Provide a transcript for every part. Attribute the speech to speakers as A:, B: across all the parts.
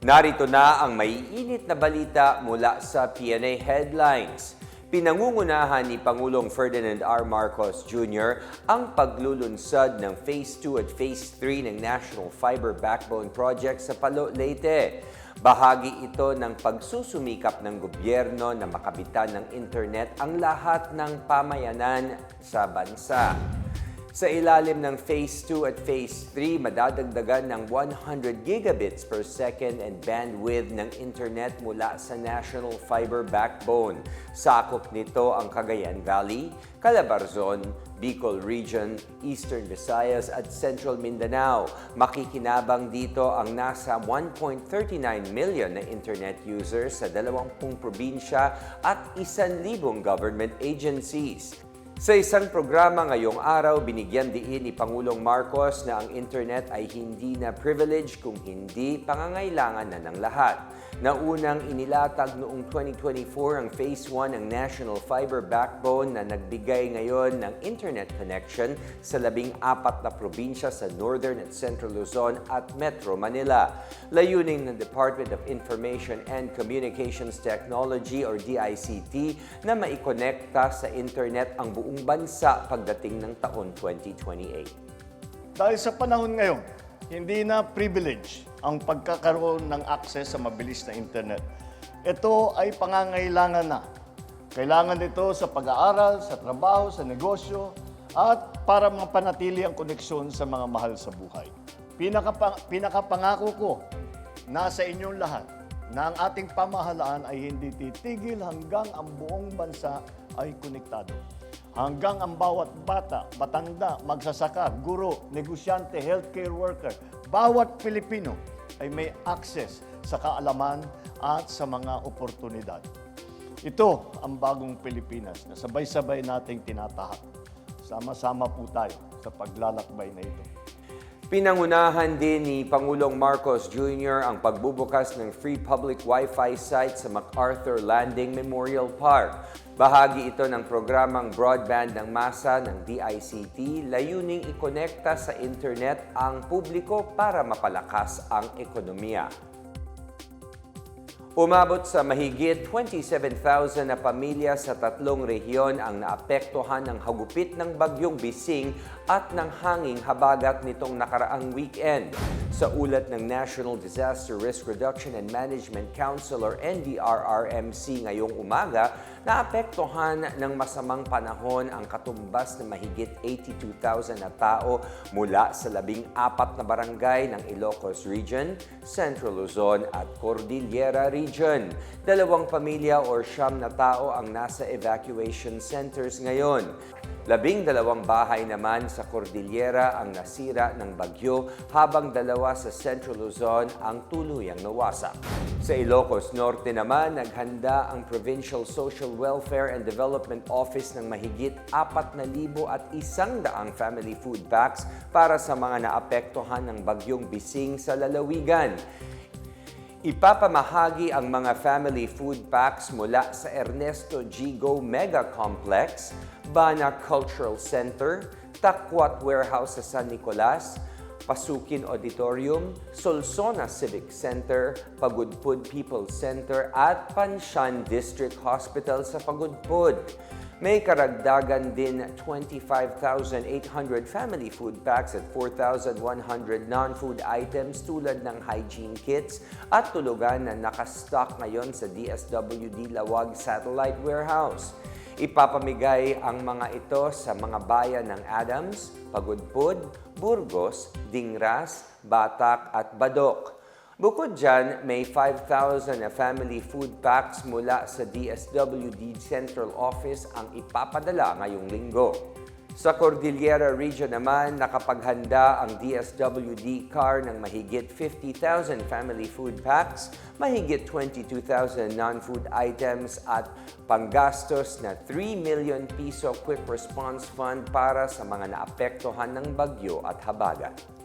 A: Narito na ang maiinit na balita mula sa PNA Headlines. Pinangungunahan ni Pangulong Ferdinand R. Marcos Jr. ang paglulunsad ng Phase 2 at Phase 3 ng National Fiber Backbone Project sa Palo, Leyte. Bahagi ito ng pagsusumikap ng gobyerno na makabitan ng internet ang lahat ng pamayanan sa bansa. Sa ilalim ng Phase 2 at Phase 3, madadagdagan ng 100 gigabits per second and bandwidth ng internet mula sa National Fiber Backbone. Sakop nito ang Cagayan Valley, Calabarzon, Bicol Region, Eastern Visayas at Central Mindanao. Makikinabang dito ang nasa 1.39 million na internet users sa 20 probinsya at 1,000 government agencies. Sa isang programa ngayong araw, binigyan diin ni Pangulong Marcos na ang internet ay hindi na privilege kung hindi pangangailangan na ng lahat. Naunang inilatag noong 2024 ang Phase 1 ng National Fiber Backbone na nagbigay ngayon ng internet connection sa labing apat na probinsya sa Northern at Central Luzon at Metro Manila. Layunin ng Department of Information and Communications Technology or DICT na maikonekta sa internet ang buong bansa pagdating ng taon 2028.
B: Dahil sa panahon ngayon, hindi na privilege ang pagkakaroon ng access sa mabilis na internet. Ito ay pangangailangan na. Kailangan ito sa pag-aaral, sa trabaho, sa negosyo, at para mapanatili ang koneksyon sa mga mahal sa buhay. Pinakapa, pinakapangako ko, nasa inyong lahat, na ang ating pamahalaan ay hindi titigil hanggang ang buong bansa ay konektado hanggang ang bawat bata, matanda, magsasaka, guro, negosyante, healthcare worker, bawat Pilipino ay may access sa kaalaman at sa mga oportunidad. Ito ang bagong Pilipinas na sabay-sabay nating tinatahak. Sama-sama po tayo sa paglalakbay na ito.
A: Pinangunahan din ni Pangulong Marcos Jr. ang pagbubukas ng free public Wi-Fi site sa MacArthur Landing Memorial Park. Bahagi ito ng programang broadband ng masa ng DICT, layuning ikonekta sa internet ang publiko para mapalakas ang ekonomiya. Umabot sa mahigit 27,000 na pamilya sa tatlong rehiyon ang naapektuhan ng hagupit ng bagyong Bising at ng hanging habagat nitong nakaraang weekend. Sa ulat ng National Disaster Risk Reduction and Management Council or NDRRMC ngayong umaga, naapektuhan ng masamang panahon ang katumbas na mahigit 82,000 na tao mula sa labing apat na barangay ng Ilocos Region, Central Luzon at Cordillera Region. Dalawang pamilya or siyam na tao ang nasa evacuation centers ngayon. Labing dalawang bahay naman sa Cordillera ang nasira ng bagyo habang dalawa sa Central Luzon ang tuluyang nawasak. Sa Ilocos Norte naman, naghanda ang Provincial Social Welfare and Development Office ng mahigit 4,000 at isang daang family food packs para sa mga naapektuhan ng bagyong bising sa lalawigan. Ipapamahagi ang mga family food packs mula sa Ernesto G. Go Mega Complex, Bana Cultural Center, Takwat Warehouse sa San Nicolas, Pasukin Auditorium, Solsona Civic Center, Pagudpud People's Center at Panshan District Hospital sa Pagudpud. May karagdagan din 25,800 family food packs at 4,100 non-food items tulad ng hygiene kits at tulugan na nakastock ngayon sa DSWD Lawag Satellite Warehouse. Ipapamigay ang mga ito sa mga bayan ng Adams, Pagudpud, Burgos, Dingras, Batak at Badok. Bukod dyan, may 5,000 na family food packs mula sa DSWD Central Office ang ipapadala ngayong linggo. Sa Cordillera Region naman, nakapaghanda ang DSWD car ng mahigit 50,000 family food packs, mahigit 22,000 non-food items at panggastos na 3 million piso quick response fund para sa mga naapektuhan ng bagyo at habagat.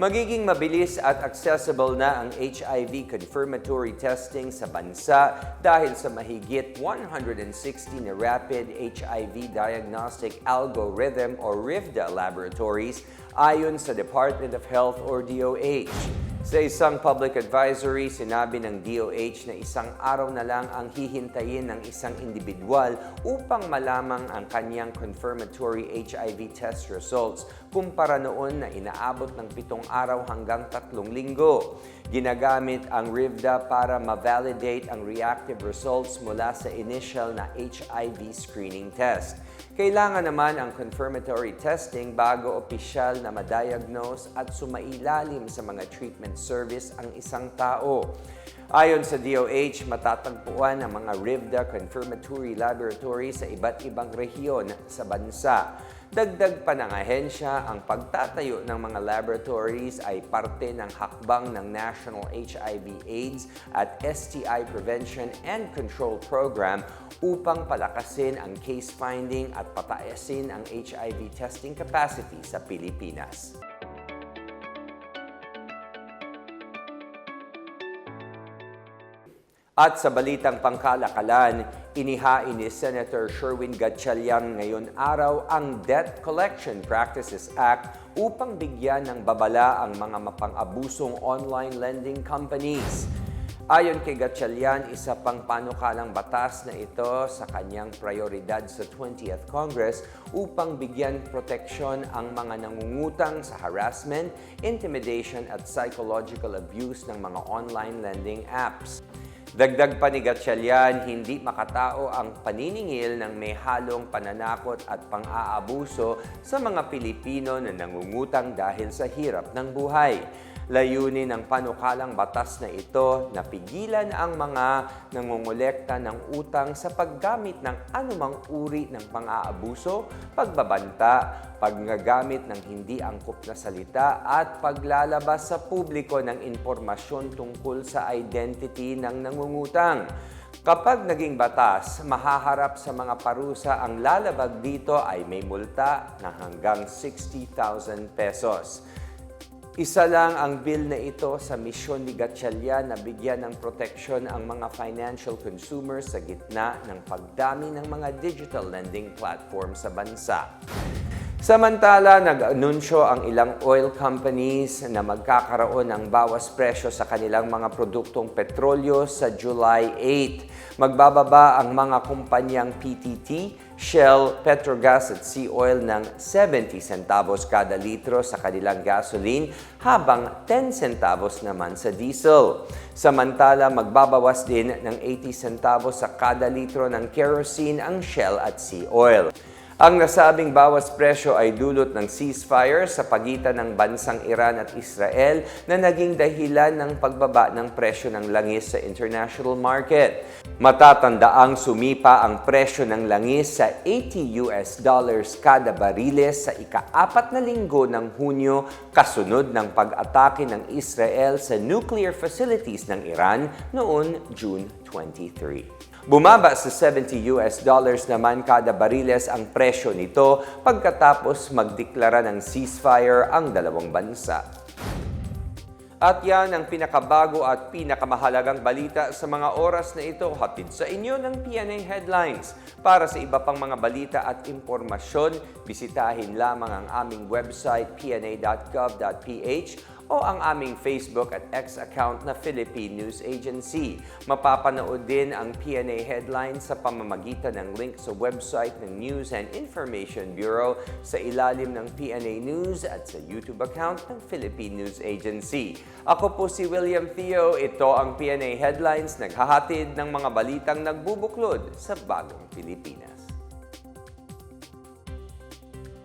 A: Magiging mabilis at accessible na ang HIV confirmatory testing sa bansa dahil sa mahigit 160 na rapid HIV diagnostic algorithm or RIVDA laboratories ayon sa Department of Health or DOH. Sa isang public advisory, sinabi ng DOH na isang araw na lang ang hihintayin ng isang individual upang malamang ang kanyang confirmatory HIV test results kumpara noon na inaabot ng pitong araw hanggang tatlong linggo. Ginagamit ang RIVDA para ma-validate ang reactive results mula sa initial na HIV screening test. Kailangan naman ang confirmatory testing bago opisyal na ma-diagnose at sumailalim sa mga treatment service ang isang tao. Ayon sa DOH, matatagpuan ang mga RIVDA confirmatory laboratory sa iba't ibang rehiyon sa bansa. Dagdag pa ng ahensya, ang pagtatayo ng mga laboratories ay parte ng hakbang ng National HIV AIDS at STI Prevention and Control Program upang palakasin ang case finding at pataasin ang HIV testing capacity sa Pilipinas. At sa balitang pangkalakalan, inihain ni Senator Sherwin Gatchalian ngayon araw ang Debt Collection Practices Act upang bigyan ng babala ang mga mapang-abusong online lending companies. Ayon kay Gatchalian, isa pang panukalang batas na ito sa kanyang prioridad sa 20th Congress upang bigyan proteksyon ang mga nangungutang sa harassment, intimidation at psychological abuse ng mga online lending apps. Dagdag pa ni Gatchalian, hindi makatao ang paniningil ng may halong pananakot at pang-aabuso sa mga Pilipino na nangungutang dahil sa hirap ng buhay. Layunin ng panukalang batas na ito na pigilan ang mga nangongolekta ng utang sa paggamit ng anumang uri ng pang-aabuso, pagbabanta, paggagamit ng hindi angkop na salita at paglalabas sa publiko ng impormasyon tungkol sa identity ng nangungutang. Kapag naging batas, mahaharap sa mga parusa ang lalabag dito ay may multa na hanggang 60,000 pesos. Isa lang ang bill na ito sa misyon ni Gatchalian na bigyan ng proteksyon ang mga financial consumers sa gitna ng pagdami ng mga digital lending platform sa bansa. Samantala, nag-anunsyo ang ilang oil companies na magkakaroon ng bawas presyo sa kanilang mga produktong petrolyo sa July 8. Magbababa ang mga kumpanyang PTT, Shell, Petrogas at Sea Oil ng 70 centavos kada litro sa kanilang gasoline habang 10 centavos naman sa diesel. Samantala, magbabawas din ng 80 centavos sa kada litro ng kerosene ang Shell at Sea Oil. Ang nasabing bawas presyo ay dulot ng ceasefire sa pagitan ng bansang Iran at Israel na naging dahilan ng pagbaba ng presyo ng langis sa international market. Matatandaang sumipa ang presyo ng langis sa 80 US dollars kada bariles sa ikaapat na linggo ng Hunyo kasunod ng pag-atake ng Israel sa nuclear facilities ng Iran noon June 23. Bumaba sa 70 US dollars naman kada bariles ang presyo nito pagkatapos magdeklara ng ceasefire ang dalawang bansa. At yan ang pinakabago at pinakamahalagang balita sa mga oras na ito hatid sa inyo ng PNA Headlines. Para sa iba pang mga balita at impormasyon, bisitahin lamang ang aming website pna.gov.ph o ang aming Facebook at X account na Philippine News Agency. Mapapanood din ang PNA headlines sa pamamagitan ng link sa website ng News and Information Bureau sa ilalim ng PNA News at sa YouTube account ng Philippine News Agency. Ako po si William Theo. Ito ang PNA Headlines naghahatid ng mga balitang nagbubuklod sa bagong Pilipinas.